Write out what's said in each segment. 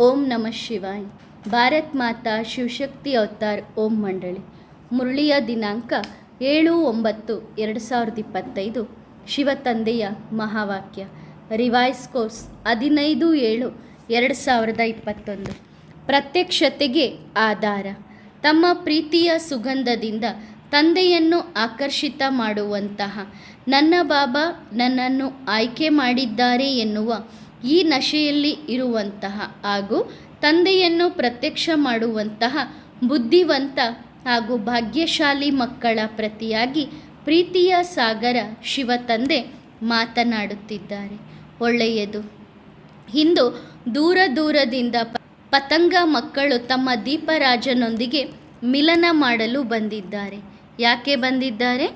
ಓಂ ನಮಃ ಶಿವಾಯ್. ಭಾರತ್ ಮಾತಾ ಶಿವಶಕ್ತಿ ಅವತಾರ್ ಓಂ ಮಂಡಳಿ. ಮುರಳಿಯ ದಿನಾಂಕ ಏಳು ಒಂಬತ್ತು ಎರಡು ಸಾವಿರದ ಇಪ್ಪತ್ತೈದು. ಶಿವ ತಂದೆಯ ಮಹಾವಾಕ್ಯ. ರಿವೈಸ್ ಕೋರ್ಸ್ ಹದಿನೈದು ಏಳು ಎರಡು ಸಾವಿರದ ಇಪ್ಪತ್ತೊಂದು. ಪ್ರತ್ಯಕ್ಷತೆಗೆ ಆಧಾರ. ತಮ್ಮ ಪ್ರೀತಿಯ ಸುಗಂಧದಿಂದ ತಂದೆಯನ್ನು ಆಕರ್ಷಿತ ಮಾಡುವಂತಹ ನನ್ನ ಬಾಬಾ ನನ್ನನ್ನು ಆಯ್ಕೆ ಮಾಡಿದ್ದಾರೆ ಎನ್ನುವ ಈ ನಶೆಯಲ್ಲಿ ಇರುವಂತಹ ಹಾಗೂ ತಂದೆಯನ್ನು ಪ್ರತ್ಯಕ್ಷ ಮಾಡುವಂತಹ ಬುದ್ಧಿವಂತ ಹಾಗೂ ಭಾಗ್ಯಶಾಲಿ ಮಕ್ಕಳ ಪ್ರತಿಯಾಗಿ ಪ್ರೀತಿಯ ಸಾಗರ ಶಿವ ತಂದೆ ಮಾತನಾಡುತ್ತಿದ್ದಾರೆ. ಒಳ್ಳೆಯದು. ಇಂದು ದೂರ ದೂರದಿಂದ ಪತಂಗ ಮಕ್ಕಳು ತಮ್ಮ ದೀಪರಾಜನೊಂದಿಗೆ ಮಿಲನ ಮಾಡಲು ಬಂದಿದ್ದಾರೆ. ಯಾಕೆ ಬಂದಿದ್ದಾರೆ?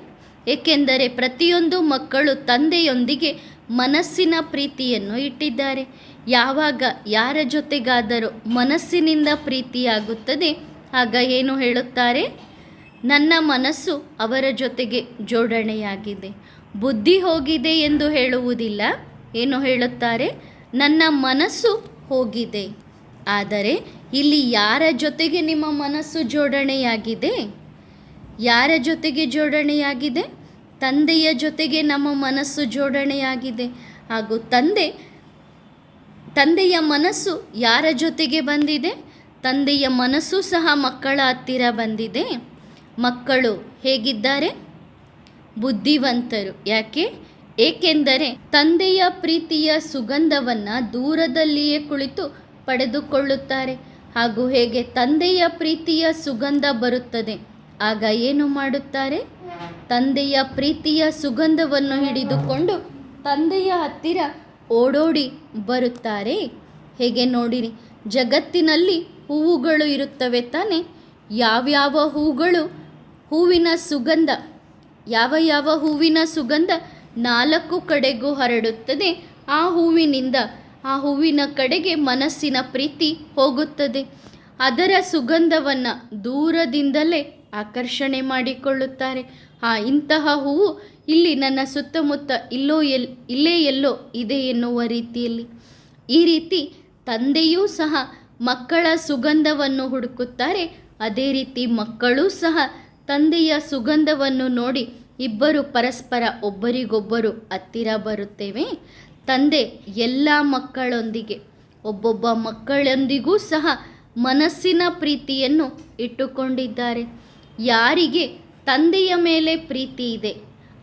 ಏಕೆಂದರೆ ಪ್ರತಿಯೊಂದು ಮಕ್ಕಳು ತಂದೆಯೊಂದಿಗೆ ಮನಸ್ಸಿನ ಪ್ರೀತಿಯನ್ನು ಇಟ್ಟಿದ್ದಾರೆ. ಯಾವಾಗ ಯಾರ ಜೊತೆಗಾದರೂ ಮನಸ್ಸಿನಿಂದ ಪ್ರೀತಿಯಾಗುತ್ತದೆ, ಆಗ ಏನು ಹೇಳುತ್ತಾರೆ? ನನ್ನ ಮನಸ್ಸು ಅವರ ಜೊತೆಗೆ ಜೋಡಣೆಯಾಗಿದೆ. ಬುದ್ಧಿ ಹೋಗಿದೆ ಎಂದು ಹೇಳುವುದಿಲ್ಲ. ಏನು ಹೇಳುತ್ತಾರೆ? ನನ್ನ ಮನಸ್ಸು ಹೋಗಿದೆ. ಆದರೆ ಇಲ್ಲಿ ಯಾರ ಜೊತೆಗೆ ನಿಮ್ಮ ಮನಸ್ಸು ಜೋಡಣೆಯಾಗಿದೆ? ಯಾರ ಜೊತೆಗೆ ಜೋಡಣೆಯಾಗಿದೆ? ತಂದೆಯ ಜೊತೆಗೆ ನಮ್ಮ ಮನಸ್ಸು ಜೋಡಣೆಯಾಗಿದೆ. ಹಾಗೂ ತಂದೆ, ತಂದೆಯ ಮನಸ್ಸು ಯಾರ ಜೊತೆಗೆ ಬಂದಿದೆ? ತಂದೆಯ ಮನಸ್ಸು ಸಹ ಮಕ್ಕಳ ಹತ್ತಿರ ಬಂದಿದೆ. ಮಕ್ಕಳು ಹೇಗಿದ್ದಾರೆ? ಬುದ್ಧಿವಂತರು. ಯಾಕೆ? ಏಕೆಂದರೆ ತಂದೆಯ ಪ್ರೀತಿಯ ಸುಗಂಧವನ್ನು ದೂರದಲ್ಲಿಯೇ ಕುಳಿತು ಪಡೆದುಕೊಳ್ಳುತ್ತಾರೆ. ಹಾಗೂ ಹೇಗೆ ತಂದೆಯ ಪ್ರೀತಿಯ ಸುಗಂಧ ಬರುತ್ತದೆ, ಆಗ ಏನು ಮಾಡುತ್ತಾರೆ? ತಂದೆಯ ಪ್ರೀತಿಯ ಸುಗಂಧವನ್ನು ಹಿಡಿದುಕೊಂಡು ತಂದೆಯ ಹತ್ತಿರ ಓಡೋಡಿ ಬರುತ್ತಾರೆ. ಹೇಗೆ ನೋಡಿರಿ, ಜಗತ್ತಿನಲ್ಲಿ ಹೂವುಗಳು ಇರುತ್ತವೆ ತಾನೆ. ಯಾವ್ಯಾವ ಹೂಗಳು? ಹೂವಿನ ಸುಗಂಧ. ಯಾವ ಯಾವ ಹೂವಿನ ಸುಗಂಧ ನಾಲ್ಕು ಕಡೆಗೂ ಹರಡುತ್ತದೆ, ಆ ಹೂವಿನಿಂದ ಆ ಹೂವಿನ ಕಡೆಗೆ ಮನಸ್ಸಿನ ಪ್ರೀತಿ ಹೋಗುತ್ತದೆ. ಅದರ ಸುಗಂಧವನ್ನು ದೂರದಿಂದಲೇ ಆಕರ್ಷಣೆ ಮಾಡಿಕೊಳ್ಳುತ್ತಾರೆ. ಆ ಇಂತಹ ಹೂವು ಇಲ್ಲಿ ನನ್ನ ಸುತ್ತಮುತ್ತ ಇಲ್ಲೋ ಎಲ್, ಇಲ್ಲೇ ಎಲ್ಲೋ ಇದೆ ಎನ್ನುವ ರೀತಿಯಲ್ಲಿ. ಈ ರೀತಿ ತಂದೆಯೂ ಸಹ ಮಕ್ಕಳ ಸುಗಂಧವನ್ನು ಹುಡುಕುತ್ತಾರೆ. ಅದೇ ರೀತಿ ಮಕ್ಕಳೂ ಸಹ ತಂದೆಯ ಸುಗಂಧವನ್ನು ನೋಡಿ ಇಬ್ಬರು ಪರಸ್ಪರ ಒಬ್ಬರಿಗೊಬ್ಬರು ಹತ್ತಿರ ಬರುತ್ತೇವೆ. ತಂದೆ ಎಲ್ಲ ಮಕ್ಕಳೊಂದಿಗೆ, ಒಬ್ಬೊಬ್ಬ ಮಕ್ಕಳೊಂದಿಗೂ ಸಹ ಮನಸ್ಸಿನ ಪ್ರೀತಿಯನ್ನು ಇಟ್ಟುಕೊಂಡಿದ್ದಾರೆ. ಯಾರಿಗೆ ತಂದೆಯ ಮೇಲೆ ಪ್ರೀತಿ ಇದೆ?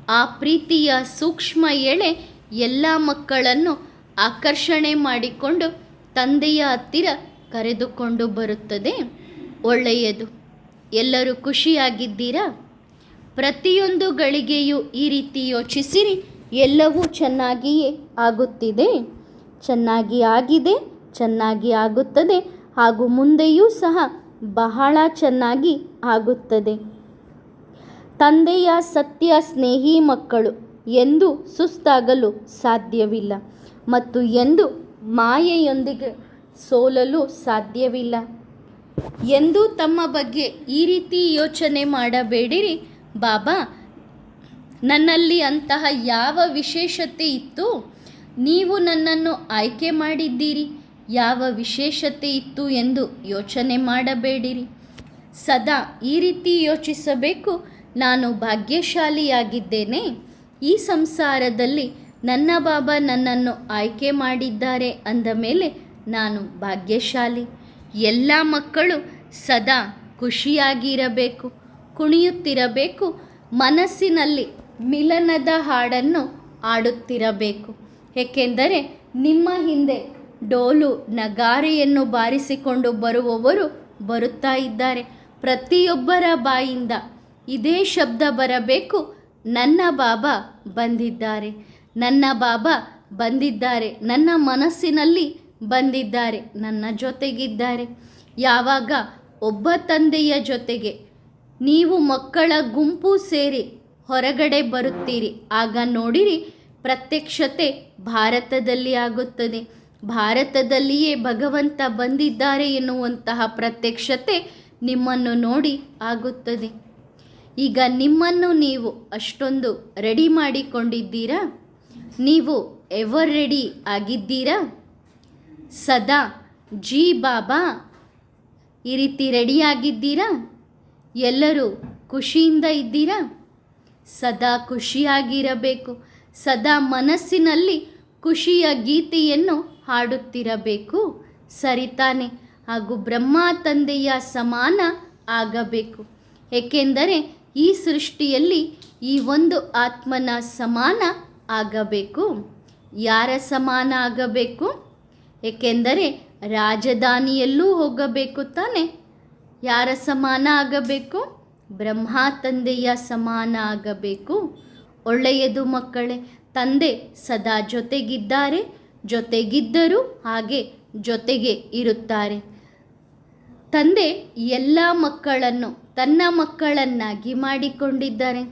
ಆ ಪ್ರೀತಿಯ ಸೂಕ್ಷ್ಮ ಎಳೆ ಎಲ್ಲ ಮಕ್ಕಳನ್ನು ಆಕರ್ಷಣೆ ಮಾಡಿಕೊಂಡು ತಂದೆಯ ಹತ್ತಿರ ಕರೆದುಕೊಂಡು ಬರುತ್ತದೆ. ಒಳ್ಳೆಯದು. ಎಲ್ಲರೂ ಖುಷಿಯಾಗಿದ್ದೀರಾ? ಪ್ರತಿಯೊಂದು ಗಳಿಗೆಯೂ ಈ ರೀತಿ ಯೋಚಿಸಿರಿ, ಎಲ್ಲವೂ ಚೆನ್ನಾಗಿಯೇ ಆಗುತ್ತಿದೆ. ಚೆನ್ನಾಗಿ ಆಗಿದೆ, ಚೆನ್ನಾಗಿ ಆಗುತ್ತದೆ. ಹಾಗೂ ಮುಂದೆಯೂ ಸಹ ಬಹಳ ಚೆನ್ನಾಗಿ ಆಗುತ್ತದೆ. ತಂದೆಯ ಸತ್ಯ ಸ್ನೇಹಿ ಮಕ್ಕಳು ಎಂದು ಸುಸ್ತಾಗಲು ಸಾಧ್ಯವಿಲ್ಲ ಮತ್ತು ಎಂದು ಮಾಯೆಯೊಂದಿಗೆ ಸೋಲಲು ಸಾಧ್ಯವಿಲ್ಲ. ಎಂದು ತಮ್ಮ ಬಗ್ಗೆ ಈ ರೀತಿ ಯೋಚನೆ ಮಾಡಬೇಡಿರಿ, ಬಾಬಾ. ನನ್ನಲ್ಲಿ ಅಂತಹ ಯಾವ ವಿಶೇಷತೆ ಇತ್ತು? ನೀವು ನನ್ನನ್ನು ಆಯ್ಕೆ ಮಾಡಿದ್ದೀರಿ. ಯಾವ ವಿಶೇಷತೆ ಇತ್ತು ಎಂದು ಯೋಚನೆ ಮಾಡಬೇಡಿರಿ. ಸದಾ ಈ ರೀತಿ ಯೋಚಿಸಬೇಕು. ನಾನು ಭಾಗ್ಯಶಾಲಿಯಾಗಿದ್ದೇನೆ. ಈ ಸಂಸಾರದಲ್ಲಿ ನನ್ನ ಬಾಬಾ ನನ್ನನ್ನು ಆಯ್ಕೆ ಮಾಡಿದ್ದಾರೆ ಅಂದ ಮೇಲೆ ನಾನು ಭಾಗ್ಯಶಾಲಿ. ಎಲ್ಲ ಮಕ್ಕಳು ಸದಾ ಖುಷಿಯಾಗಿರಬೇಕು, ಕುಣಿಯುತ್ತಿರಬೇಕು, ಮನಸ್ಸಿನಲ್ಲಿ ಮಿಲನದ ಹಾಡನ್ನು ಆಡುತ್ತಿರಬೇಕು ಏಕೆಂದರೆ ನಿಮ್ಮ ಹಿಂದೆ ಡೋಲು ನಗಾರೆಯನ್ನು ಬಾರಿಸಿಕೊಂಡು ಬರುವವರು ಬರುತ್ತಾ ಇದ್ದಾರೆ. ಪ್ರತಿಯೊಬ್ಬರ ಬಾಯಿಂದ ಇದೇ ಶಬ್ದ ಬರಬೇಕು. ನನ್ನ ಬಾಬಾ ಬಂದಿದ್ದಾರೆ. ನನ್ನ ಬಾಬಾ ಬಂದಿದ್ದಾರೆ. ನನ್ನ ಮನಸ್ಸಿನಲ್ಲಿ ಬಂದಿದ್ದಾರೆ. ನನ್ನ ಜೊತೆಗಿದ್ದಾರೆ. ಯಾವಾಗ? ಒಬ್ಬ ತಂದೆಯ ಜೊತೆಗೆ. ನೀವು ಮಕ್ಕಳ ಗುಂಪು ಸೇರಿ ಹೊರಗಡೆ ಬರುತ್ತೀರಿ. ಆಗ ನೋಡಿರಿ, ಪ್ರತ್ಯಕ್ಷತೆ ಭಾರತದಲ್ಲಿ ಆಗುತ್ತದೆ. ಭಾರತದಲ್ಲಿಯೇ ಭಗವಂತ ಬಂದಿದ್ದಾರೆ ಎನ್ನುವಂತಹ ಪ್ರತ್ಯಕ್ಷತೆ ನಿಮ್ಮನ್ನು ನೋಡಿ ಆಗುತ್ತದೆ. ಈಗ ನಿಮ್ಮನ್ನು ನೀವು ಅಷ್ಟೊಂದು ರೆಡಿ ಮಾಡಿಕೊಂಡಿದ್ದೀರಾ? ನೀವು ಎವರ್ ರೆಡಿ ಆಗಿದ್ದೀರಾ? ಸದಾ ಜಿ ಬಾಬಾ, ಈ ರೀತಿ ರೆಡಿಯಾಗಿದ್ದೀರಾ ಎಲ್ಲರೂ ಖುಷಿಯಿಂದ ಇದ್ದೀರಾ? ಸದಾ ಖುಷಿಯಾಗಿರಬೇಕು. ಸದಾ ಮನಸ್ಸಿನಲ್ಲಿ ಖುಷಿಯ ಗೀತೆಯನ್ನು ಹಾಡುತ್ತಿರಬೇಕು. ಸರಿತಾನೆ ಹಾಗೂ ಬ್ರಹ್ಮ ತಂದೆಯ ಸಮಾನ ಆಗಬೇಕು. ಏಕೆಂದರೆ ಈ ಸೃಷ್ಟಿಯಲ್ಲಿ ಈ ಒಂದು ಆತ್ಮನ ಸಮಾನ ಆಗಬೇಕು. ಯಾರ ಸಮಾನ ಆಗಬೇಕು? ಏಕೆಂದರೆ ರಾಜಧಾನಿಯಲ್ಲೂ ಹೋಗಬೇಕು ತಾನೆ. ಯಾರ ಸಮಾನ ಆಗಬೇಕು? ಬ್ರಹ್ಮ ತಂದೆಯ ಸಮಾನ ಆಗಬೇಕು. ಒಳ್ಳೆಯದು ಮಕ್ಕಳೇ, ತಂದೆ ಸದಾ ಜೊತೆಗಿದ್ದಾರೆ. ಜೊತೆಗಿದ್ದರೂ ಹಾಗೆ ಜೊತೆಗೆ ಇರುತ್ತಾರೆ. ತಂದೆ ಎಲ್ಲ ಮಕ್ಕಳನ್ನು ತನ್ನ ಮಕ್ಕಳನ್ನಾಗಿ ಮಾಡಿಕೊಂಡಿದ್ದಾರೆ.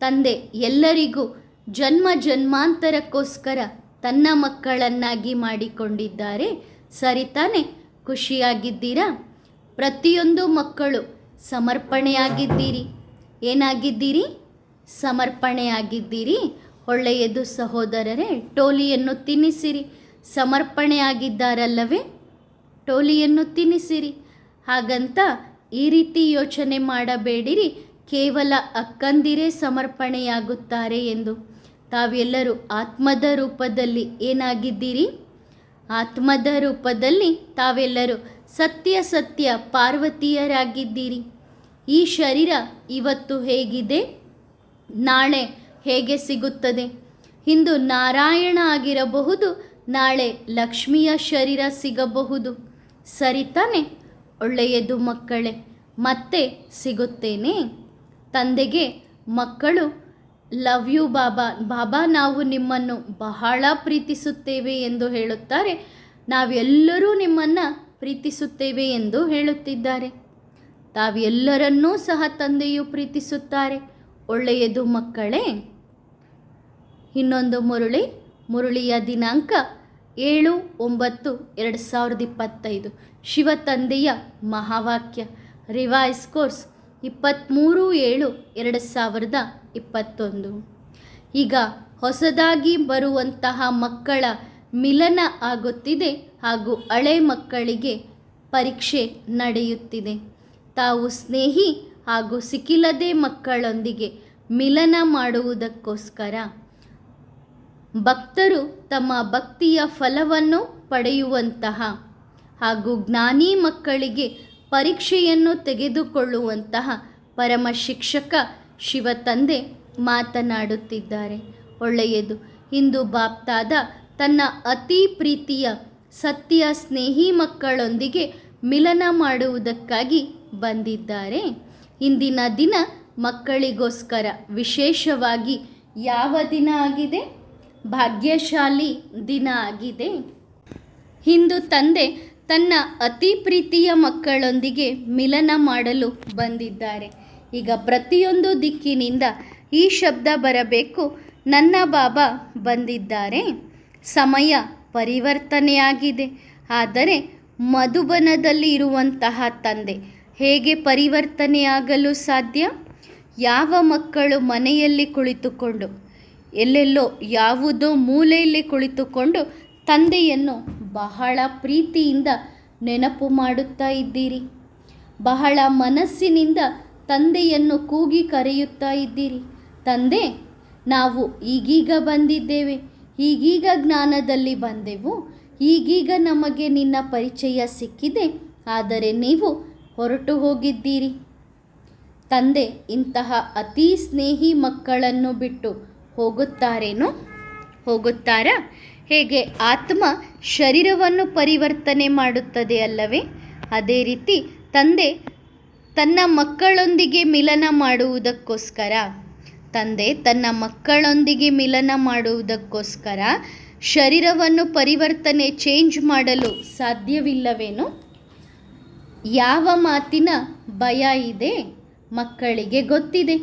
ತಂದೆ ಎಲ್ಲರಿಗೂ ಜನ್ಮ ಜನ್ಮಾಂತರಕ್ಕೋಸ್ಕರ ತನ್ನ ಮಕ್ಕಳನ್ನಾಗಿ ಮಾಡಿಕೊಂಡಿದ್ದಾರೆ. ಸರಿ ತಾನೆ, ಖುಷಿಯಾಗಿದ್ದೀರಾ? ಪ್ರತಿಯೊಂದು ಮಕ್ಕಳು ಸಮರ್ಪಣೆಯಾಗಿದ್ದೀರಿ. ಏನಾಗಿದ್ದೀರಿ? ಸಮರ್ಪಣೆಯಾಗಿದ್ದೀರಿ. ಒಳ್ಳೆಯದು ಸಹೋದರರೇ, ಟೋಲಿಯನ್ನು ತಿನ್ನಿಸಿರಿ. ಸಮರ್ಪಣೆಯಾಗಿದ್ದಾರಲ್ಲವೇ? ಟೋಲಿಯನ್ನು ತಿನ್ನಿಸಿರಿ. ಹಾಗಂತ ಈ ರೀತಿ ಯೋಚನೆ ಮಾಡಬೇಡಿರಿ. ಕೇವಲ ಅಕ್ಕಂದಿರೇ ಸಮರ್ಪಣೆಯಾಗುತ್ತಾರೆ ಎಂದು. ತಾವೆಲ್ಲರೂ ಆತ್ಮದ ರೂಪದಲ್ಲಿ ಏನಾಗಿದ್ದೀರಿ? ಆತ್ಮದ ರೂಪದಲ್ಲಿ ತಾವೆಲ್ಲರೂ ಸತ್ಯ ಸತ್ಯ ಪಾರ್ವತಿಯರಾಗಿದ್ದೀರಿ. ಈ ಶರೀರ ಇವತ್ತು ಹೇಗಿದೆ? ನಾಳೆ ಹೇಗೆ ಸಿಗುತ್ತದೆ? ಇಂದು ನಾರಾಯಣ ಆಗಿರಬಹುದು, ನಾಳೆ ಲಕ್ಷ್ಮಿಯ ಶರೀರ ಸಿಗಬಹುದು. ಸರಿ ತಾನೆ, ಒಳ್ಳೆಯದು ಮಕ್ಕಳೇ, ಮತ್ತೆ ಸಿಗುತ್ತೇನೆ. ತಂದೆಗೆ, ಮಕ್ಕಳು, ಲವ್ ಯು ಬಾಬಾ ಬಾಬಾ ನಾವು ನಿಮ್ಮನ್ನು ಬಹಳ ಪ್ರೀತಿಸುತ್ತೇವೆ ಎಂದು ಹೇಳುತ್ತಾರೆ. ನಾವೆಲ್ಲರೂ ನಿಮ್ಮನ್ನು ಪ್ರೀತಿಸುತ್ತೇವೆ ಎಂದು ಹೇಳುತ್ತಿದ್ದಾರೆ. ತಾವೆಲ್ಲರನ್ನೂ ಸಹ ತಂದೆಯು ಪ್ರೀತಿಸುತ್ತಾರೆ. ಒಳ್ಳೆಯದು ಮಕ್ಕಳೇ. ಇನ್ನೊಂದು ಮುರುಳಿ, ಮುರುಳಿಯ ದಿನಾಂಕ ಏಳು ಒಂಬತ್ತು ಎರಡು ಸಾವಿರದ ಇಪ್ಪತ್ತೈದು. ಶಿವತಂದೆಯ ಮಹಾವಾಕ್ಯ, ರಿವೈಸ್ ಕೋರ್ಸ್ ಇಪ್ಪತ್ತ್ಮೂರು ಏಳು ಎರಡು ಸಾವಿರದ ಇಪ್ಪತ್ತೊಂದು. ಈಗ ಹೊಸದಾಗಿ ಬರುವಂತಹ ಮಕ್ಕಳ ಮಿಲನ ಆಗುತ್ತಿದೆ ಹಾಗೂ ಹಳೆ ಮಕ್ಕಳಿಗೆ ಪರೀಕ್ಷೆ ನಡೆಯುತ್ತಿದೆ. ತಾವು ಸ್ನೇಹಿ ಹಾಗೂ ಸಿಕ್ಕಿಲ್ಲದೆ ಮಕ್ಕಳೊಂದಿಗೆ ಮಿಲನ ಮಾಡುವುದಕ್ಕೋಸ್ಕರ ಭಕ್ತರು ತಮ್ಮ ಭಕ್ತಿಯ ಫಲವನ್ನು ಪಡೆಯುವಂತಹ ಹಾಗೂ ಜ್ಞಾನಿ ಮಕ್ಕಳಿಗೆ ಪರೀಕ್ಷೆಯನ್ನು ತೆಗೆದುಕೊಳ್ಳುವಂತಹ ಪರಮ ಶಿಕ್ಷಕ ಶಿವ ತಂದೆ ಮಾತನಾಡುತ್ತಿದ್ದಾರೆ. ಒಳ್ಳೆಯದು. ಹಿಂದೂ ಬಾಪ್ತಾದ ತನ್ನ ಅತಿ ಪ್ರೀತಿಯ ಸತ್ಯ ಸ್ನೇಹಿ ಮಕ್ಕಳೊಂದಿಗೆ ಮಿಲನ ಮಾಡುವುದಕ್ಕಾಗಿ ಬಂದಿದ್ದಾರೆ. ಇಂದಿನ ದಿನ ಮಕ್ಕಳಿಗೋಸ್ಕರ ವಿಶೇಷವಾಗಿ ಯಾವ ದಿನ ಆಗಿದೆ? ಭಾಗ್ಯಶಾಲಿ ದಿನ ಆಗಿದೆ. ಇಂದು ತಂದೆ ತನ್ನ ಅತಿ ಪ್ರೀತಿಯ ಮಕ್ಕಳೊಂದಿಗೆ ಮಿಲನ ಮಾಡಲು ಬಂದಿದ್ದಾರೆ. ಈಗ ಪ್ರತಿಯೊಂದು ದಿಕ್ಕಿನಿಂದ ಈ ಶಬ್ದ ಬರಬೇಕು. ನನ್ನ ಬಾಬಾ ಬಂದಿದ್ದಾರೆ. ಸಮಯ ಪರಿವರ್ತನೆಯಾಗಿದೆ. ಆದರೆ ಮಧುಬನದಲ್ಲಿ ಇರುವಂತಹ ತಂದೆ ಹೇಗೆ ಪರಿವರ್ತನೆಯಾಗಲು ಸಾಧ್ಯ? ಯಾವ ಮಕ್ಕಳು ಮನೆಯಲ್ಲಿ ಕುಳಿತುಕೊಂಡು ಎಲ್ಲೆಲ್ಲೋ ಯಾವುದೋ ಮೂಲೆಯಲ್ಲಿ ಕುಳಿತುಕೊಂಡು ತಂದೆಯನ್ನು ಬಹಳ ಪ್ರೀತಿಯಿಂದ ನೆನಪು ಮಾಡುತ್ತಾ ಇದ್ದೀರಿ. ಬಹಳ ಮನಸ್ಸಿನಿಂದ ತಂದೆಯನ್ನು ಕೂಗಿ ಕರೆಯುತ್ತಾ ಇದ್ದೀರಿ. ತಂದೆ, ನಾವು ಈಗೀಗ ಬಂದಿದ್ದೇವೆ. ಈಗೀಗ ಜ್ಞಾನದಲ್ಲಿ ಬಂದೆವು. ಈಗೀಗ ನಮಗೆ ನಿನ್ನ ಪರಿಚಯ ಸಿಕ್ಕಿದೆ. ಆದರೆ ನೀವು ಹೊರಟು ಹೋಗಿದ್ದೀರಿ. ತಂದೆ, ಇಂತಹ ಅತಿ ಸ್ನೇಹಿ ಮಕ್ಕಳನ್ನು ಬಿಟ್ಟು ಹೋಗುತ್ತಾರೇನೋ ಹೋಗುತ್ತಾರಾ? ಹೇಗೆ ಆತ್ಮ ಶರೀರವನ್ನು ಪರಿವರ್ತನೆ ಮಾಡುತ್ತದೆ ಅಲ್ಲವೇ? ಅದೇ ರೀತಿ ತಂದೆ ತನ್ನ ಮಕ್ಕಳೊಂದಿಗೆ ಮಿಲನ ಮಾಡುವುದಕ್ಕೋಸ್ಕರ, ತಂದೆ ತನ್ನ ಮಕ್ಕಳೊಂದಿಗೆ ಮಿಲನ ಮಾಡುವುದಕ್ಕೋಸ್ಕರ ಶರೀರವನ್ನು ಪರಿವರ್ತನೆ ಚೇಂಜ್ ಮಾಡಲು ಸಾಧ್ಯವಿಲ್ಲವೇನು? ಯಾವ ಮಾತಿನ ಭಯ ಇದೆ? ಮಕ್ಕಳಿಗೆ ಗೊತ್ತಿದೆ.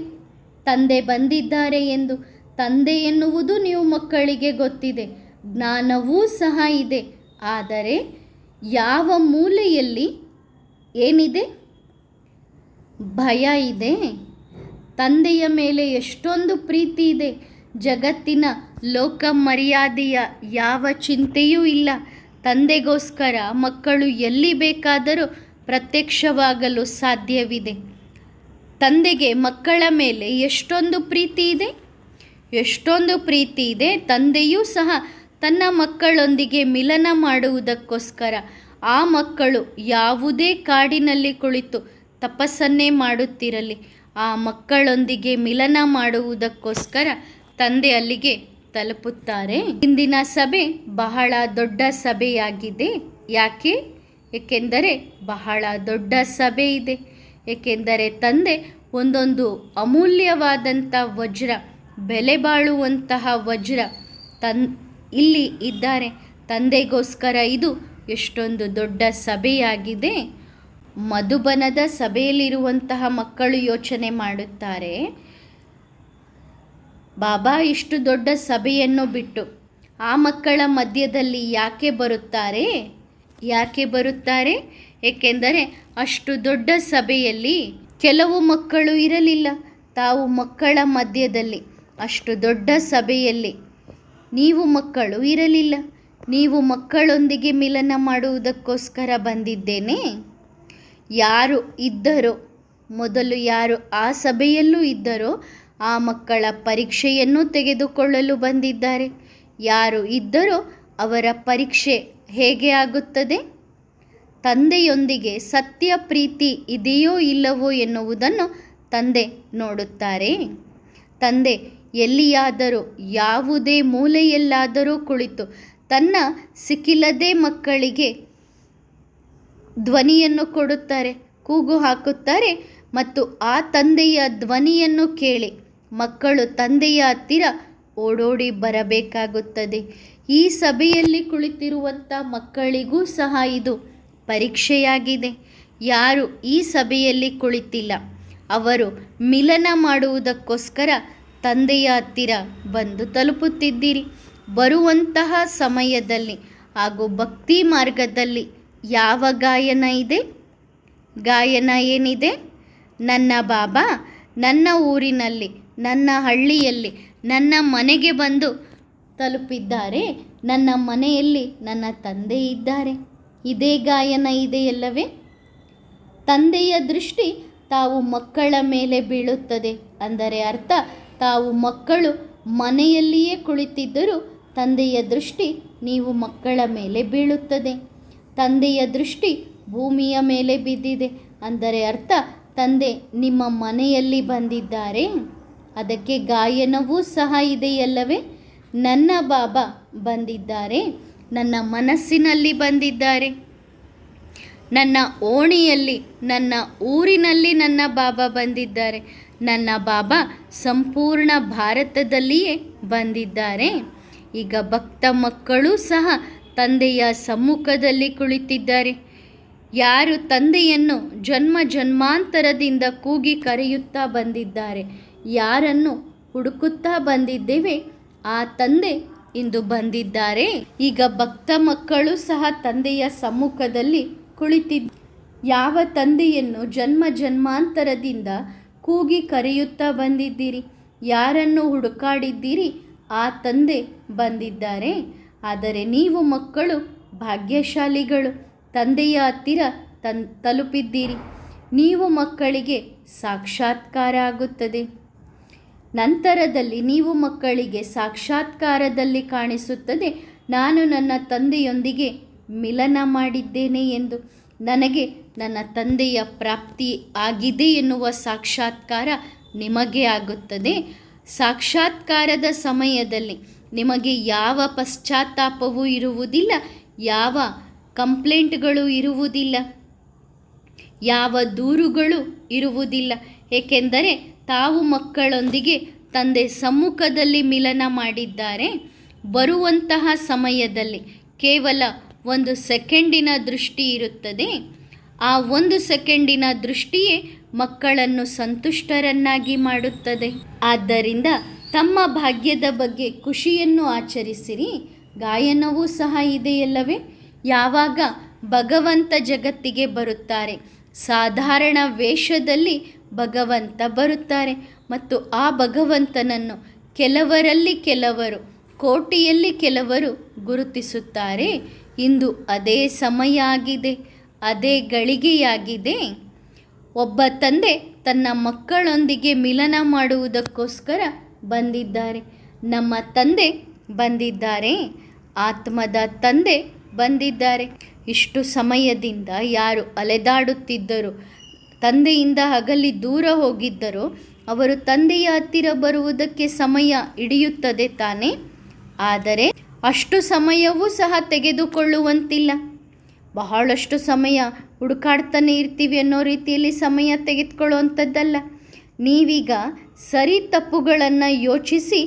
ತಂದೆ ಬಂದಿದ್ದಾರೆ ಎಂದು ತಂದೆ ಎನ್ನುವುದು ನೀವು ಮಕ್ಕಳಿಗೆ ಗೊತ್ತಿದೆ, ಜ್ಞಾನವೂ ಸಹ ಇದೆ. ಆದರೆ ಯಾವ ಮೂಲೆಯಲ್ಲಿ ಏನಿದೆ? ಭಯ ಇದೆ. ತಂದೆಯ ಮೇಲೆ ಎಷ್ಟೊಂದು ಪ್ರೀತಿ ಇದೆ. ಜಗತ್ತಿನ ಲೋಕ ಮರ್ಯಾದೆಯ ಯಾವ ಚಿಂತೆಯೂ ಇಲ್ಲ. ತಂದೆಗೋಸ್ಕರ ಮಕ್ಕಳು ಎಲ್ಲಿ ಬೇಕಾದರೂ ಪ್ರತ್ಯಕ್ಷವಾಗಲು ಸಾಧ್ಯವಿದೆ. ತಂದೆಗೆ ಮಕ್ಕಳ ಮೇಲೆ ಎಷ್ಟೊಂದು ಪ್ರೀತಿ ಇದೆ? ಎಷ್ಟೊಂದು ಪ್ರೀತಿ ಇದೆ. ತಂದೆಯೂ ಸಹ ತನ್ನ ಮಕ್ಕಳೊಂದಿಗೆ ಮಿಲನ ಮಾಡುವುದಕ್ಕೋಸ್ಕರ ಆ ಮಕ್ಕಳು ಯಾವುದೇ ಕಾಡಿನಲ್ಲಿ ಕುಳಿತು ತಪಸ್ಸನ್ನೇ ಮಾಡುತ್ತಿರಲಿ. ಆ ಮಕ್ಕಳೊಂದಿಗೆ ಮಿಲನ ಮಾಡುವುದಕ್ಕೋಸ್ಕರ ತಂದೆ ಅಲ್ಲಿಗೆ ತಲುಪುತ್ತಾರೆ. ಇಂದಿನ ಸಭೆ ಬಹಳ ದೊಡ್ಡ ಸಭೆಯಾಗಿದೆ. ಯಾಕೆ? ಏಕೆಂದರೆ ಬಹಳ ದೊಡ್ಡ ಸಭೆ ಇದೆ. ಏಕೆಂದರೆ ತಂದೆ ಒಂದೊಂದು ಅಮೂಲ್ಯವಾದಂಥ ವಜ್ರ ಬೆಲೆ ಬಾಳುವಂತಹ ವಜ್ರ ತನ್, ಇಲ್ಲಿ ಇದ್ದಾರೆ. ತಂದೆಗೋಸ್ಕರ ಇದು ಎಷ್ಟೊಂದು ದೊಡ್ಡ ಸಭೆಯಾಗಿದೆ. ಮಧುಬನದ ಸಭೆಯಲ್ಲಿರುವಂತಹ ಮಕ್ಕಳು ಯೋಚನೆ ಮಾಡುತ್ತಾರೆ, ಬಾಬಾ, ಇಷ್ಟು ದೊಡ್ಡ ಸಭೆಯನ್ನು ಬಿಟ್ಟು ಆ ಮಕ್ಕಳ ಮಧ್ಯದಲ್ಲಿ ಯಾಕೆ ಬರುತ್ತಾರೆ? ಯಾಕೆ ಬರುತ್ತಾರೆ? ಏಕೆಂದರೆ ಅಷ್ಟು ದೊಡ್ಡ ಸಭೆಯಲ್ಲಿ ಕೆಲವು ಮಕ್ಕಳು ಇರಲಿಲ್ಲ. ತಾವು ಮಕ್ಕಳ ಮಧ್ಯದಲ್ಲಿ ಅಷ್ಟು ದೊಡ್ಡ ಸಭೆಯಲ್ಲಿ ನೀವು ಮಕ್ಕಳು ಇರಲಿಲ್ಲ. ನೀವು ಮಕ್ಕಳೊಂದಿಗೆ ಮಿಲನ ಮಾಡುವುದಕ್ಕೋಸ್ಕರ ಬಂದಿದ್ದೇನೆ. ಯಾರು ಇದ್ದರೋ, ಮೊದಲು ಯಾರು ಆ ಸಭೆಯಲ್ಲೂ ಇದ್ದರೋ, ಆ ಮಕ್ಕಳ ಪರೀಕ್ಷೆಯನ್ನು ತೆಗೆದುಕೊಳ್ಳಲು ಬಂದಿದ್ದಾರೆ. ಯಾರು ಇದ್ದರೋ, ಅವರ ಪರೀಕ್ಷೆ ಹೇಗೆ ಆಗುತ್ತದೆ? ತಂದೆಯೊಂದಿಗೆ ಸತ್ಯ ಪ್ರೀತಿ ಇದೆಯೋ ಇಲ್ಲವೋ ಎನ್ನುವುದನ್ನು ತಂದೆ ನೋಡುತ್ತಾರೆ. ತಂದೆ ಎಲ್ಲಿಯಾದರೂ, ಯಾವುದೇ ಮೂಲೆಯಲ್ಲಾದರೂ ಕುಳಿತು ತನ್ನ ಸಿಕ್ಕಿಲ್ಲದೆ ಮಕ್ಕಳಿಗೆ ಧ್ವನಿಯನ್ನು ಕೊಡುತ್ತಾರೆ, ಕೂಗು ಹಾಕುತ್ತಾರೆ ಮತ್ತು ಆ ತಂದೆಯ ಧ್ವನಿಯನ್ನು ಕೇಳಿ ಮಕ್ಕಳು ತಂದೆಯ ಹತ್ತಿರ ಓಡೋಡಿ ಬರಬೇಕಾಗುತ್ತದೆ. ಈ ಸಭೆಯಲ್ಲಿ ಕುಳಿತಿರುವಂಥ ಮಕ್ಕಳಿಗೂ ಸಹ ಇದು ಪರೀಕ್ಷೆಯಾಗಿದೆ. ಯಾರು ಈ ಸಭೆಯಲ್ಲಿ ಕುಳಿತಿಲ್ಲ. ಅವರು ಮಿಲನ ಮಾಡುವುದಕ್ಕೋಸ್ಕರ ತಂದೆಯ ಹತ್ತಿರ ಬಂದು ತಲುಪುತ್ತಿದ್ದೀರಿ. ಬರುವಂತಹ ಸಮಯದಲ್ಲಿ ಹಾಗೂ ಭಕ್ತಿ ಮಾರ್ಗದಲ್ಲಿ ಯಾವ ಗಾಯನ ಇದೆ? ಗಾಯನ ಏನಿದೆ? ನನ್ನ ಬಾಬಾ, ನನ್ನ ಊರಿನಲ್ಲಿ, ನನ್ನ ಹಳ್ಳಿಯಲ್ಲಿ, ನನ್ನ ಮನೆಗೆ ಬಂದು ತಲುಪಿದ್ದಾರೆ. ನನ್ನ ಮನೆಯಲ್ಲಿ ನನ್ನ ತಂದೆ ಇದ್ದಾರೆ. ಇದೇ ಗಾಯನ ಇದೆಯಲ್ಲವೇ ತಂದೆಯ ದೃಷ್ಟಿ ತಾವು ಮಕ್ಕಳ ಮೇಲೆ ಬೀಳುತ್ತದೆ. ಅಂದರೆ ಅರ್ಥ ತಾವು ಮಕ್ಕಳು ಮನೆಯಲ್ಲಿಯೇ ಕುಳಿತಿದ್ದರೂ ತಂದೆಯ ದೃಷ್ಟಿ ನೀವು ಮಕ್ಕಳ ಮೇಲೆ ಬೀಳುತ್ತದೆ. ತಂದೆಯ ದೃಷ್ಟಿ ಭೂಮಿಯ ಮೇಲೆ ಬಿದ್ದಿದೆ. ಅಂದರೆ ಅರ್ಥ, ತಂದೆ ನಿಮ್ಮ ಮನೆಯಲ್ಲಿ ಬಂದಿದ್ದಾರೆ. ಅದಕ್ಕೆ ಗಾಯನವೂ ಸಹ ಇದೆಯಲ್ಲವೇ? ನನ್ನ ಬಾಬಾ ಬಂದಿದ್ದಾರೆ. ನನ್ನ ಮನಸ್ಸಿನಲ್ಲಿ ಬಂದಿದ್ದಾರೆ. ನನ್ನ ಓಣಿಯಲ್ಲಿ, ನನ್ನ ಊರಿನಲ್ಲಿ ನನ್ನ ಬಾಬಾ ಬಂದಿದ್ದಾರೆ. ನನ್ನ ಬಾಬಾ ಸಂಪೂರ್ಣ ಭಾರತದಲ್ಲಿಯೇ ಬಂದಿದ್ದಾರೆ. ಈಗ ಭಕ್ತ ಮಕ್ಕಳು ಸಹ ತಂದೆಯ ಸಮ್ಮುಖದಲ್ಲಿ ಕುಳಿತಿದ್ದಾರೆ. ಯಾರು ತಂದೆಯನ್ನು ಜನ್ಮ ಜನ್ಮಾಂತರದಿಂದ ಕೂಗಿ ಕರೆಯುತ್ತಾ ಬಂದಿದ್ದಾರೆ, ಯಾರನ್ನು ಹುಡುಕುತ್ತಾ ಬಂದಿದ್ದೇವೆ, ಆ ತಂದೆ ಇಂದು ಬಂದಿದ್ದಾರೆ. ಈಗ ಭಕ್ತ ಮಕ್ಕಳು ಸಹ ತಂದೆಯ ಸಮ್ಮುಖದಲ್ಲಿ ಕುಳಿತಿದ್ದ ಯಾವ ತಂದೆಯನ್ನು ಜನ್ಮ ಜನ್ಮಾಂತರದಿಂದ ಕೂಗಿ ಕರೆಯುತ್ತಾ ಬಂದಿದ್ದೀರಿ. ಯಾರನ್ನು ಹುಡುಕಾಡಿದ್ದೀರಿ? ಆ ತಂದೆ ಬಂದಿದ್ದಾರೆ. ಆದರೆ ನೀವು ಮಕ್ಕಳು, ಭಾಗ್ಯಶಾಲಿಗಳು, ತಂದೆಯ ಹತ್ತಿರ ತನ್, ತಲುಪಿದ್ದೀರಿ. ನೀವು ಮಕ್ಕಳಿಗೆ ಸಾಕ್ಷಾತ್ಕಾರ ಆಗುತ್ತದೆ ನಂತರದಲ್ಲಿ ನೀವು ಮಕ್ಕಳಿಗೆ ಸಾಕ್ಷಾತ್ಕಾರದಲ್ಲಿ ಕಾಣಿಸುತ್ತದೆ. ನಾನು ನನ್ನ ತಂದೆಯೊಂದಿಗೆ ಮಿಲನ ಮಾಡಿದ್ದೇನೆ ಎಂದು ನನಗೆ ನನ್ನ ತಂದೆಯ ಪ್ರಾಪ್ತಿ ಆಗಿದೆ ಎನ್ನುವ ಸಾಕ್ಷಾತ್ಕಾರ ನಿಮಗೆ ಆಗುತ್ತದೆ. ಸಾಕ್ಷಾತ್ಕಾರದ ಸಮಯದಲ್ಲಿ ನಿಮಗೆ ಯಾವ ಪಶ್ಚಾತ್ತಾಪವೂ ಇರುವುದಿಲ್ಲ, ಯಾವ ಕಂಪ್ಲೇಂಟ್ಗಳು ಇರುವುದಿಲ್ಲ, ಯಾವ ದೂರುಗಳು ಇರುವುದಿಲ್ಲ. ಏಕೆಂದರೆ ತಾವು ಮಕ್ಕಳೊಂದಿಗೆ ತಂದೆ ಸಮ್ಮುಖದಲ್ಲಿ ಮಿಲನ ಮಾಡಿದ್ದಾರೆ. ಬರುವಂತಹ ಸಮಯದಲ್ಲಿ ಕೇವಲ ಒಂದು ಸೆಕೆಂಡಿನ ದೃಷ್ಟಿ ಇರುತ್ತದೆ. ಆ ಒಂದು ಸೆಕೆಂಡಿನ ದೃಷ್ಟಿಯೇ ಮಕ್ಕಳನ್ನು ಸಂತುಷ್ಟರನ್ನಾಗಿ ಮಾಡುತ್ತದೆ. ಆದ್ದರಿಂದ ತಮ್ಮ ಭಾಗ್ಯದ ಬಗ್ಗೆ ಖುಷಿಯನ್ನು ಆಚರಿಸಿರಿ. ಗಾಯನವೂ ಸಹ ಇದೆಯಲ್ಲವೇ? ಯಾವಾಗ ಭಗವಂತ ಜಗತ್ತಿಗೆ ಬರುತ್ತಾರೆ, ಸಾಧಾರಣ ವೇಷದಲ್ಲಿ ಭಗವಂತ ಬರುತ್ತಾರೆ ಮತ್ತು ಆ ಭಗವಂತನನ್ನು ಕೆಲವರಲ್ಲಿ ಕೆಲವರು, ಕೋಟಿಯಲ್ಲಿ ಕೆಲವರು ಗುರುತಿಸುತ್ತಾರೆ. ಇಂದು ಅದೇ ಸಮಯ ಆಗಿದೆ. ಅದೇ ಗಳಿಗೆಯಾಗಿದೆ. ಒಬ್ಬ ತಂದೆ ತನ್ನ ಮಕ್ಕಳೊಂದಿಗೆ ಮಿಲನ ಮಾಡುವುದಕ್ಕೋಸ್ಕರ ಬಂದಿದ್ದಾರೆ. ನಮ್ಮ ತಂದೆ ಬಂದಿದ್ದಾರೆ. ಆತ್ಮದ ತಂದೆ ಬಂದಿದ್ದಾರೆ. ಇಷ್ಟು ಸಮಯದಿಂದ ಯಾರು ಅಲೆದಾಡುತ್ತಿದ್ದರು, ತಂದೆಯಿಂದ ಹಗಲಿ ದೂರ ಹೋಗಿದ್ದರು ಅವರು ತಂದೆಯ ಹತ್ತಿರ ಬರುವುದಕ್ಕೆ ಸಮಯ ಹಿಡಿಯುತ್ತದೆ ತಾನೇ? ಆದರೆ ಅಷ್ಟು ಸಮಯವೂ ಸಹ ತೆಗೆದುಕೊಳ್ಳುವಂತಿಲ್ಲ. ಬಹಳಷ್ಟು ಸಮಯ ಹುಡುಕಾಡ್ತಾನೆ ಇರ್ತೀವಿ ಅನ್ನೋ ರೀತಿಯಲ್ಲಿ ಸಮಯ ತೆಗೆದುಕೊಳ್ಳುವಂಥದ್ದಲ್ಲ. ನೀವೀಗ ಸರಿ ತಪ್ಪುಗಳನ್ನು ಯೋಚಿಸಿ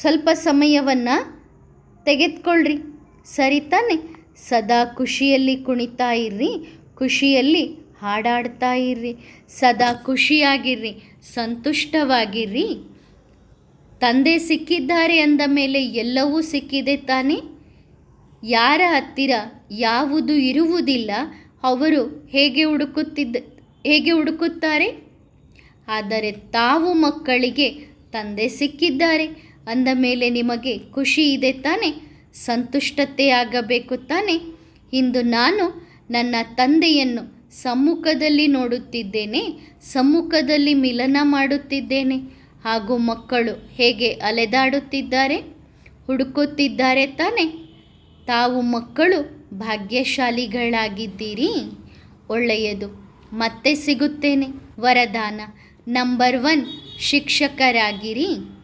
ಸ್ವಲ್ಪ ಸಮಯವನ್ನು ತೆಗೆದುಕೊಳ್ಳ್ರಿ ಸರಿ ತಾನೆ. ಸದಾ ಖುಷಿಯಲ್ಲಿ ಕುಣಿತಾ ಇರ್ರಿ. ಖುಷಿಯಲ್ಲಿ ಹಾಡಾಡ್ತಾ ಇರ್ರಿ. ಸದಾ ಖುಷಿಯಾಗಿರ್ರಿ. ಸಂತುಷ್ಟವಾಗಿರ್ರಿ. ತಂದೆ ಸಿಕ್ಕಿದ್ದಾರೆ ಅಂದ ಮೇಲೆ ಎಲ್ಲವೂ ಸಿಕ್ಕಿದೆ ತಾನೇ. ಯಾರ ಹತ್ತಿರ ಯಾವುದು ಇರುವುದಿಲ್ಲ, ಅವರು ಹೇಗೆ ಹುಡುಕುತ್ತಿದ್ದ, ಹೇಗೆ ಹುಡುಕುತ್ತಾರೆ? ಆದರೆ ತಾವು ಮಕ್ಕಳಿಗೆ ತಂದೆ ಸಿಕ್ಕಿದ್ದಾರೆ. ಅಂದ ಮೇಲೆ ನಿಮಗೆ ಖುಷಿ ಇದೆ ತಾನೆ? ಸಂತುಷ್ಟತೆಯಾಗಬೇಕು ತಾನೆ? ಇಂದು ನಾನು ನನ್ನ ತಂದೆಯನ್ನು ಸಮ್ಮುಖದಲ್ಲಿ ನೋಡುತ್ತಿದ್ದೇನೆ, ಸಮ್ಮುಖದಲ್ಲಿ ಮಿಲನ ಮಾಡುತ್ತಿದ್ದೇನೆ. ಹಾಗೂ ಮಕ್ಕಳು ಹೇಗೆ ಅಲೆದಾಡುತ್ತಿದ್ದಾರೆ? ಹುಡುಕುತ್ತಿದ್ದಾರೆ ತಾನೆ? ತಾವು ಮಕ್ಕಳು ಭಾಗ್ಯಶಾಲಿಗಳಾಗಿದ್ದೀರಿ. ಒಳ್ಳೆಯದು. ಮತ್ತೆ ಸಿಗುತ್ತೇನೆ. ವರದಾನ ನಂಬರ್ ಒನ್ ಶಿಕ್ಷಕರಾಗಿರಿ.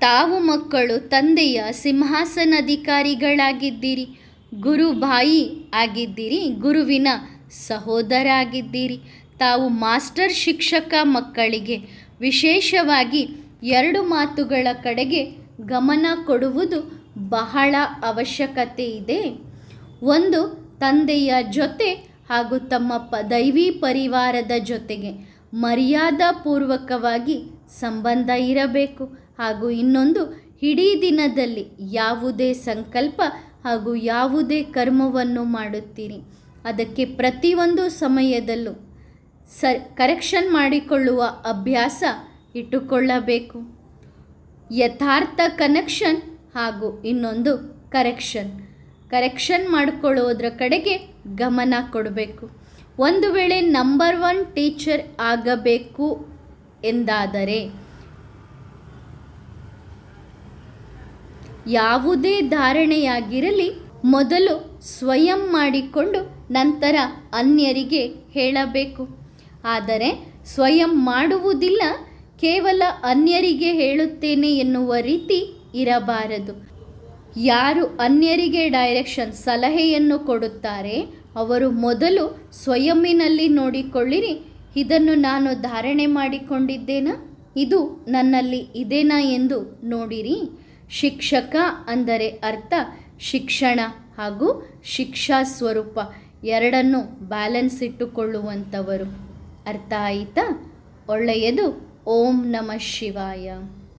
ತಾವು ಮಕ್ಕಳು ತಂದೆಯ ಸಿಂಹಾಸನಾಧಿಕಾರಿಗಳಾಗಿದ್ದೀರಿ. ಗುರುಬಾಯಿ ಆಗಿದ್ದೀರಿ. ಗುರುವಿನ ಸಹೋದರ ಆಗಿದ್ದೀರಿ ತಾವು ಮಾಸ್ಟರ್ ಶಿಕ್ಷಕ ಮಕ್ಕಳಿಗೆ ವಿಶೇಷವಾಗಿ ಎರಡು ಮಾತುಗಳ ಕಡೆಗೆ ಗಮನ ಕೊಡುವುದು ಬಹಳ ಅವಶ್ಯಕತೆ ಇದೆ. ಒಂದು, ತಂದೆಯ ಜೊತೆ ಹಾಗೂ ತಮ್ಮ ಪ, ದೈವಿ ಪರಿವಾರದ ಜೊತೆಗೆ ಮರ್ಯಾದಾಪೂರ್ವಕವಾಗಿ ಸಂಬಂಧ ಇರಬೇಕು. ಹಾಗೂ ಇನ್ನೊಂದು, ಇಡೀ ದಿನದಲ್ಲಿ ಯಾವುದೇ ಸಂಕಲ್ಪ ಹಾಗೂ ಯಾವುದೇ ಕರ್ಮವನ್ನು ಮಾಡುತ್ತೀರಿ. ಅದಕ್ಕೆ ಪ್ರತಿಯೊಂದು ಸಮಯದಲ್ಲೂ ಸರ್, ಕರೆಕ್ಷನ್ ಮಾಡಿಕೊಳ್ಳುವ ಅಭ್ಯಾಸ ಇಟ್ಟುಕೊಳ್ಳಬೇಕು. ಯಥಾರ್ಥ ಕನೆಕ್ಷನ್ ಹಾಗೂ ಇನ್ನೊಂದು ಕರೆಕ್ಷನ್ ಕರೆಕ್ಷನ್ ಮಾಡಿಕೊಳ್ಳೋದ್ರ ಕಡೆಗೆ ಗಮನ ಕೊಡಬೇಕು. ಒಂದು ವೇಳೆ ನಂಬರ್ ಒನ್ ಟೀಚರ್ ಆಗಬೇಕು ಎಂದಾದರೆ ಯಾವುದೇ ಧಾರಣೆಯಾಗಿರಲಿ ಮೊದಲು ಸ್ವಯಂ ಮಾಡಿಕೊಂಡು ನಂತರ ಅನ್ಯರಿಗೆ ಹೇಳಬೇಕು. ಆದರೆ ಸ್ವಯಂ ಮಾಡುವುದಿಲ್ಲ ಕೇವಲ ಅನ್ಯರಿಗೆ ಹೇಳುತ್ತೇನೆ ಎನ್ನುವ ರೀತಿ ಇರಬಾರದು. ಯಾರು ಅನ್ಯರಿಗೆ ಡೈರೆಕ್ಷನ್ ಸಲಹೆಯನ್ನು ಕೊಡುತ್ತಾರೆ, ಅವರು ಮೊದಲು ಸ್ವಯಂನಲ್ಲಿ ನೋಡಿಕೊಳ್ಳಿರಿ. ಇದನ್ನು ನಾನು ಧಾರಣೆ ಮಾಡಿಕೊಂಡಿದ್ದೇನಾ? ಇದು ನನ್ನಲ್ಲಿ ಇದೇನಾ ಎಂದು ನೋಡಿರಿ. ಶಿಕ್ಷಕ ಅಂದರೆ ಅರ್ಥ, ಶಿಕ್ಷಣ ಹಾಗೂ ಶಿಕ್ಷಾ ಸ್ವರೂಪ ಎರಡನ್ನು ಬ್ಯಾಲೆನ್ಸ್ ಇಟ್ಟುಕೊಳ್ಳುವಂಥವರು. ಅರ್ಥ ಆಯಿತಾ? ಒಳ್ಳೆಯದು. ಓಂ ನಮಃ ಶಿವಾಯ